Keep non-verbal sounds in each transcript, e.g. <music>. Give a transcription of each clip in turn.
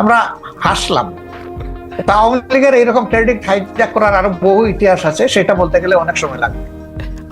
আমরা হাসলাম। তা আওয়ামী লীগের এইরকম ক্রেডিট হাইজ্যাক করার আরও বহু ইতিহাস আছে, সেটা বলতে গেলে অনেক সময় লাগবে।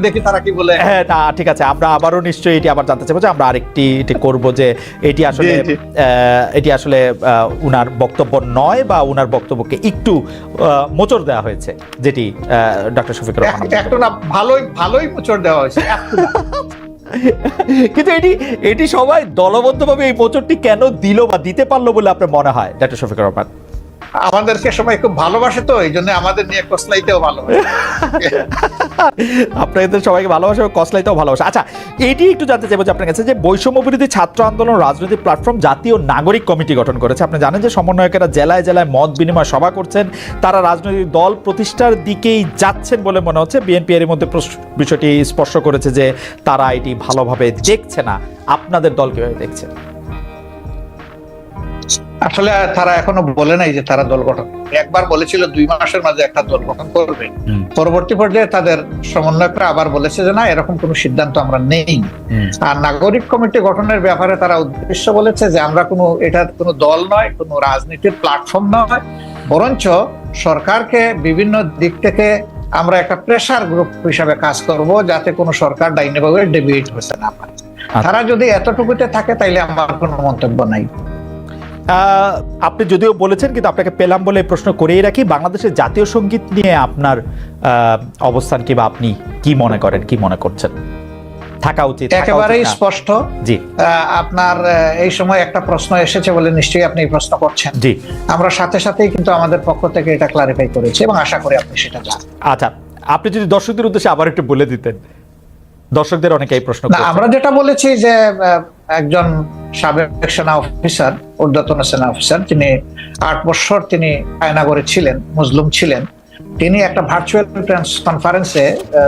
দেখি তারা কি বলে। হ্যাঁ না ঠিক আছে আমরা আবারও নিশ্চয়ই এটি আবার জানতে চাইব যে আমরা আরেকটি এটি করব যে এটি আসলে এটি আসলে উনার বক্তব্য নয় বা উনার বক্তব্যকে একটু মোচড় দেওয়া হয়েছে যেটি ডক্টর শফিকুর রহমান এক- একটু না ভালোই ভালোই মোচড় দেওয়া হয়েছে <laughs> কিন্তু এটি এটি সবাই দলবদ্ধভাবে এই মোচড়টি কেন দিল বা দিতে পারল বলে আপনার মনে হয় ডক্টর শফিকুর রহমান? আমাদেরকে সবাই খুব ভালোবাসে তো, এই জন্য আমাদের নিয়ে কসলাইতেও ভালো <laughs> আপনাদের সবাইকে ভালোবাসে কসলাইতেও ভালোবাসে। আচ্ছা এটি একটু জানতে চাইব যে আপনার কাছে যে বৈষম্য বিরোধী ছাত্র আন্দোলন রাজনৈতিক প্ল্যাটফর্ম জাতীয় নাগরিক কমিটি গঠন করেছে। আপনি জানেন যে সমন্বয়কেরা জেলায় জেলায় মত বিনিময় সভা করছেন, তারা রাজনৈতিক দল প্রতিষ্ঠার দিকেই যাচ্ছেন বলে মনে হচ্ছে। বিএনপি এর মধ্যে বিষয়টি স্পর্শ করেছে যে তারা এটি ভালোভাবে দেখছে না। আপনাদের দল কীভাবে দেখছে? আসলে তারা এখনও বলে নাই যে তারা দল গঠন একবার বলেছিল দুই মাসের মাঝে একটা দল গঠন করবে। পরবর্তী পর্যায়ে তাদের সমন্বয়করা আবার বলেছে যে না এরকম কোনো সিদ্ধান্ত আমরা নেই। আর নাগরিক কমিটি গঠনের ব্যাপারে তারা উদ্দেশ্য বলেছে যে আমরা কোনো এটা কোনো দল নয় কোনো রাজনীতির প্ল্যাটফর্ম নয়। বরঞ্চ সরকারকে বিভিন্ন দিক থেকে আমরা একটা প্রেসার গ্রুপ হিসাবে কাজ করব যাতে কোনো সরকার ডাইনেভাবে ডেবিট হয়েছে না পারে। তারা যদি এতটুকুতে থাকে তাইলে আমার কোনো মন্তব্য নাই। আপনি যদিও বলেছেন কিন্তু আপনাকে পেলাম বলে প্রশ্ন করেই রাখি। বাংলাদেশের জাতীয় সংগীত নিয়ে আপনার অবস্থান কি বা আপনি কি মনে করেন কি মনে করছেন? থাকা উচিত একেবারেই স্পষ্ট। জি। আপনার এই সময় একটা প্রশ্ন এসেছে বলে নিশ্চয়ই আপনি এই প্রশ্ন করছেন। জি। আমরা সাথে সাথেই কিন্তু আমাদের পক্ষ থেকে এটা ক্লারিফাই করেছি এবং আশা করি আপনি সেটা জানেন। আচ্ছা আপনি যদি দর্শকদের উদ্দেশ্যে আবার একটু বলে দিতেন। দর্শকদের অনেকেই প্রশ্ন আমরা যেটা বলেছি যে একজন সাবেক সেনা অফিসার ঊর্ধ্বতন সেনা অফিসার তিনি আট বছর তিনি আয়নাগরে ছিলেন মুসলিম ছিলেন। তিনি একটা ভার্চুয়াল কনফারেন্সে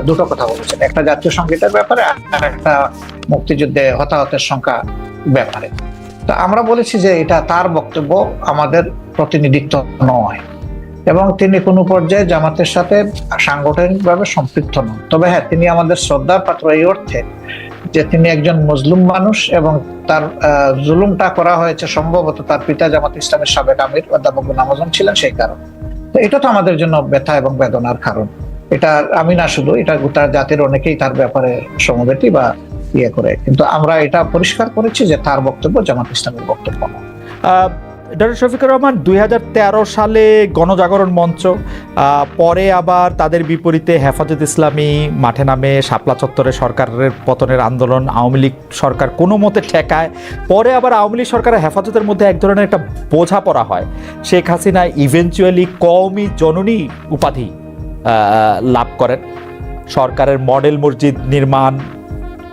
দুটো কথা বলেছেন। একটা জাতীয় সঙ্গীতের ব্যাপারে আর একটা মুক্তিযুদ্ধে হতাহতের সংখ্যা ব্যাপারে। তো আমরা বলেছি যে এটা তার বক্তব্য আমাদের প্রতিনিধিত্ব নয়। এবং তিনি কোনো পর্যায়ে জামাতের সাথে সাংগঠনিকভাবে সম্পৃক্ত নন। তবে হ্যাঁ তিনি আমাদের শ্রদ্ধার পাত্র এই অর্থে যে তিনি একজন মুসলিম মানুষ এবং তার জুলুমটা করা হয়েছে সম্ভবত তার পিতা জামাত ইসলামের সাবেক আমির অধ্যাপক আজম ছিলেন সেই কারণে। এটা তো আমাদের জন্য ব্যথা এবং বেদনার কারণ। এটা আমি না শুধু, এটা গোটা জাতির অনেকেই তার ব্যাপারে সমবেতি বা ইয়ে করে। কিন্তু আমরা এটা পরিষ্কার করেছি যে তার বক্তব্য জামাত ইসলামের বক্তব্য ডক্টর শফিকুর রহমান, দুই হাজার তেরো সালে গণজাগরণ মঞ্চ পরে আবার তাদের বিপরীতে হেফাজত ইসলামী মাঠে নামে শাপলা চত্বরে সরকারের পতনের আন্দোলন, আওয়ামী লীগ সরকার কোনো মতে ঠেকায়। পরে আবার আওয়ামী লীগ সরকারের হেফাজতের মধ্যে এক ধরনের একটা বোঝা পড়া হয়। শেখ হাসিনা ইভেনচুয়ালি কওমি জননী উপাধি লাভ করেন। সরকারের মডেল মসজিদ নির্মাণ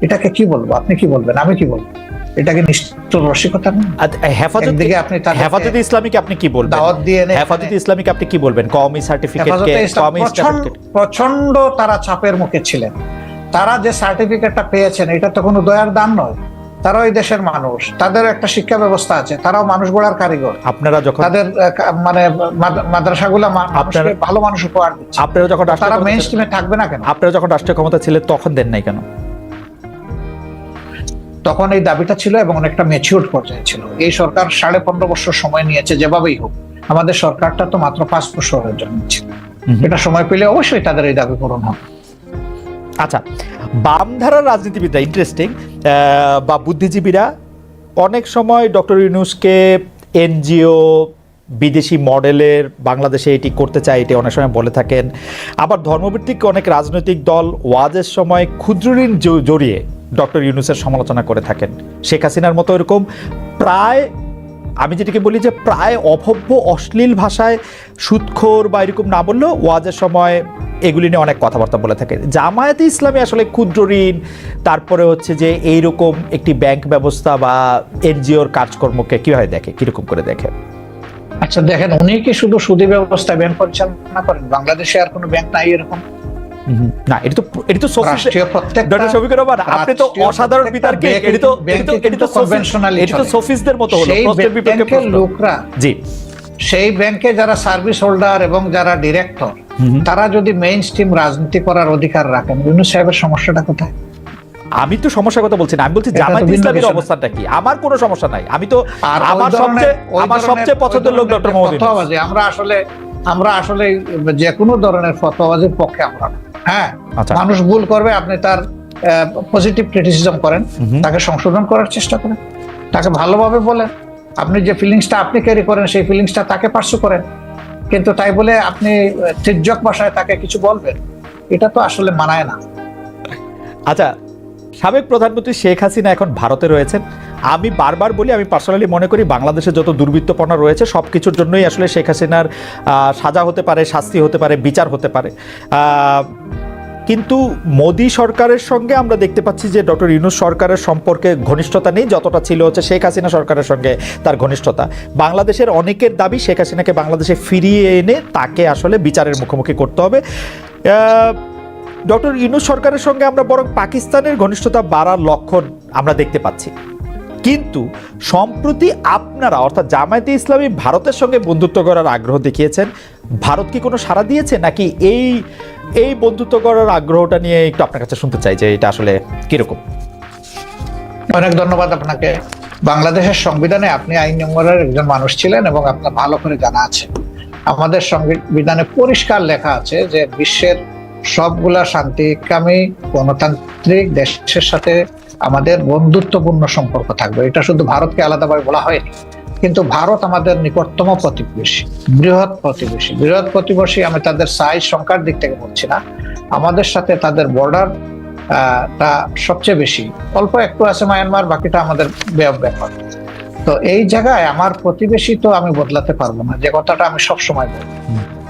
এটাকে কি বলব? আপনি কি বলবেন? আমি কি বলব? এটাকে নিষ্ঠুর রসিকতা না হেফাজত একদিকে আপনি হেফাজতে ইসলামীকে আপনি কি বলবেন? দাওয়াত দিয়ে হেফাজতে ইসলামীকে আপনি কি বলবেন? কওমি সার্টিফিকেট হেফাজতে ইসলাম কওমি প্রচণ্ড তারা চাপের মুখে ছিলেন। তারা যে সার্টিফিকেটটা পেয়েছেন এটা তো কোনো দয়ার দান নয়। তারা ওই দেশের মানুষ। তাদের একটা শিক্ষা ব্যবস্থা আছে। তারাও মানুষ গড়ার কারিগর। আপনারা যখন তাদের মানে মাদ- মাদ্রাসাগুলা আপনারা- ভালো মানুষ উপহার দিচ্ছে। আপনারা যখন তারা মেইন স্ট্রিমে থাকবে না কেন? আপনারা যখন রাষ্ট্রীয় ক্ষমতা ছিলেন তখন দেন নাই কেন? তখন এই দাবিটা ছিল এবং অনেকটা ম্যাচিওর পর্যায়ে ছিল। এই সরকার সাড়ে পনেরো বছর সময় নিয়েছে যেভাবেই হোক। আমাদের সরকারটা তো মাত্র পাঁচ বছরের জন্য ছিল এটা সময় পেলে অবশ্যই তাদের এই দাবি পূরণ হবে। আচ্ছা বামধারার রাজনীতিবিদরা ইন্টারেস্টিং বা বুদ্ধিজীবীরা অনেক সময় ডক্টর ইউনুসকে এনজিও বিদেশি মডেলের বাংলাদেশে এটি করতে চায়, এটি অনেক সময় বলে থাকেন। আবার ধর্মভিত্তিক অনেক রাজনৈতিক দল ওয়াজের সময় ক্ষুদ্র ঋণ জড়িয়ে ডক্টর ইউনুসের সমালোচনা করে থাকেন। শেখ হাসিনার মতো এরকম প্রায়, আমি যেটাকে বলি যে প্রায় অভব্য, অশ্লীল ভাষায় সুৎখোর বা এরকম না বললেও ওয়াজের সময় এগুলি নিয়ে অনেক কথাবার্তা বলে থাকে জামায়াতে ইসলামী আসলে ক্ষুদ্র ঋণ, তারপরে হচ্ছে যে এইরকম একটি ব্যাংক ব্যবস্থা বা এনজিওর কাজকর্মকে কীভাবে দেখে, কীরকম করে দেখে? আচ্ছা দেখেন উনি কি শুধু সুদী ব্যবস্থা ব্যাংক পরিচালনা করেন। বাংলাদেশে আর কোনো ব্যাংক নাই এরকম। না এটা তো এটা তো প্রত্যেক আপনি তো অসাধারণ তো তো তো। সফিসদের মতো হলো প্রশ্নের লোকরা জি। সেই ব্যাংকে যারা সার্ভিস হোল্ডার এবং যারা ডিরেক্টর তারা যদি মেইন স্ট্রিম রাজনীতি করার অধিকার রাখেন ইউনুস সাহেবের সমস্যাটা কোথায়? আমি তো সমস্যার কথা বলছি না আমি বলছি জামায়াত ইসলামের। অবস্থানটা কি? আমার কোনো সমস্যা নাই। আমি তো আমার সবচেয়ে আমার সবচেয়ে পছন্দের লোক ডক্টর মোহাম্মদ। আমরা আসলে আমরা আসলে যে কোনো ধরনের ফতোয়াবাজির পক্ষে আমরা হ্যাঁ আচ্ছা। মানুষ ভুল করবে আপনি তার পজিটিভ ক্রিটিসিজম করেন তাকে সংশোধন করার চেষ্টা করেন। তাকে ভালোভাবে বলেন। আপনি যে ফিলিংসটা আপনি ক্যারি করেন সেই ফিলিংসটা তাকে পার্সু করেন। কিন্তু তাই বলে আপনি তির্যক ভাষায় তাকে কিছু বলবেন এটা তো আসলে মানায় না। আচ্ছা সাবেক প্রধানমন্ত্রী শেখ হাসিনা এখন ভারতে রয়েছেন। আমি বারবার বলি, আমি পার্সোনালি মনে করি, বাংলাদেশে যত দুর্বৃত্তপনা রয়েছে সব কিছুর জন্যই আসলে শেখ হাসিনার সাজা হতে পারে, শাস্তি হতে পারে, বিচার হতে পারে। কিন্তু মোদী সরকারের সঙ্গে আমরা দেখতে পাচ্ছি যে ডক্টর ইউনুস সরকারের সম্পর্কে ঘনিষ্ঠতা নেই, যতটা ছিল হচ্ছে শেখ হাসিনা সরকারের সঙ্গে তার ঘনিষ্ঠতা। বাংলাদেশের অনেকের দাবি, শেখ হাসিনাকে বাংলাদেশে ফিরিয়ে এনে তাকে আসলে বিচারের মুখোমুখি করতে হবে। ডক্টর ইউনুস সরকারের সঙ্গে আমরা বরং পাকিস্তানের ঘনিষ্ঠতা বাড়ার লক্ষণ আমরা দেখতে পাচ্ছি। কিন্তু সম্প্রতি আপনারা, অর্থাৎ জামায়াতে ইসলামী ভারতের সঙ্গে বন্ধুত্ব করার আগ্রহ দেখিয়েছেন। ভারত কি কোনো সাড়া দিয়েছে? নাকি এই এই বন্ধুত্ব করার আগ্রহটা নিয়ে একটু আপনার কাছে শুনতে চাই যে এটা আসলে কীরকম? অনেক ধন্যবাদ আপনাকে। বাংলাদেশের সংবিধানে আপনি আইন নম্বরের একজন মানুষ ছিলেন এবং আপনার ভালো করে জানা আছে। আমাদের সংবিধানে পরিষ্কার লেখা আছে যে বিশ্বের সবগুলা শান্তিকামী গণতান্ত্রিক দেশের সাথে আমাদের বন্ধুত্বপূর্ণ সম্পর্ক থাকবে। এটা শুধু ভারতকে আলাদাভাবে বলা হয়নি। কিন্তু ভারত আমাদের নিকটতম প্রতিবেশী, বৃহৎ প্রতিবেশী। বৃহৎ প্রতিবেশী আমি তাদের সাইজ সংখ্যার দিক থেকে বলছি না। আমাদের সাথে তাদের বর্ডার তা সবচেয়ে বেশি। অল্প একটু আছে মায়ানমার বাকিটা আমাদের ব্যাপার তো এই জায়গায় আমার প্রতিবেশী তো আমি বদলাতে পারব না, যে কথাটা আমি সবসময় বলি।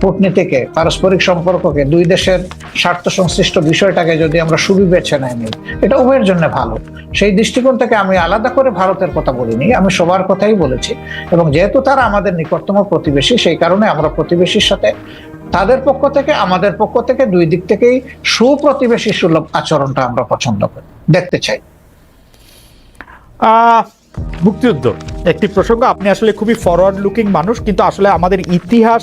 কূটনীতিকে, পারস্পরিক সম্পর্ককে, দুই দেশের স্বার্থ সংশ্লিষ্ট বিষয়টাকে যদি আমরা সুবিবেচনায় নিই এটা উভয়ের জন্য ভালো। সেই দৃষ্টিকোণ থেকে আমি আলাদা করে ভারতের কথা বলিনি, আমি সবার কথাই বলেছি। এবং যেহেতু তারা আমাদের নিকটতম প্রতিবেশী, সেই কারণে আমরা প্রতিবেশীর সাথে তাদের পক্ষ থেকে, আমাদের পক্ষ থেকে দুই দিক থেকেই সুপ্রতিবেশী সুলভ আচরণটা আমরা পছন্দ করি। দেখতে চাই। মুক্তিযুদ্ধ। একটি প্রসঙ্গ, আপনি আসলে খুবই ফরওয়ার্ড লুকিং মানুষ, কিন্তু আসলে আমাদের ইতিহাস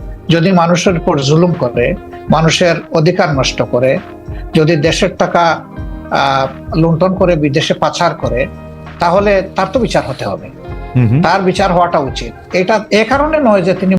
যদি মানুষের উপর জুলুম করে মানুষের অধিকার নষ্ট করে যদি দেশের টাকা আহ, লুণ্ঠন করে বিদেশে পাচার করে তাহলে তার তো বিচার হতে হবে। তার বিচার হওয়াটা উচিত এটা এ কারণে নয় যে তিনি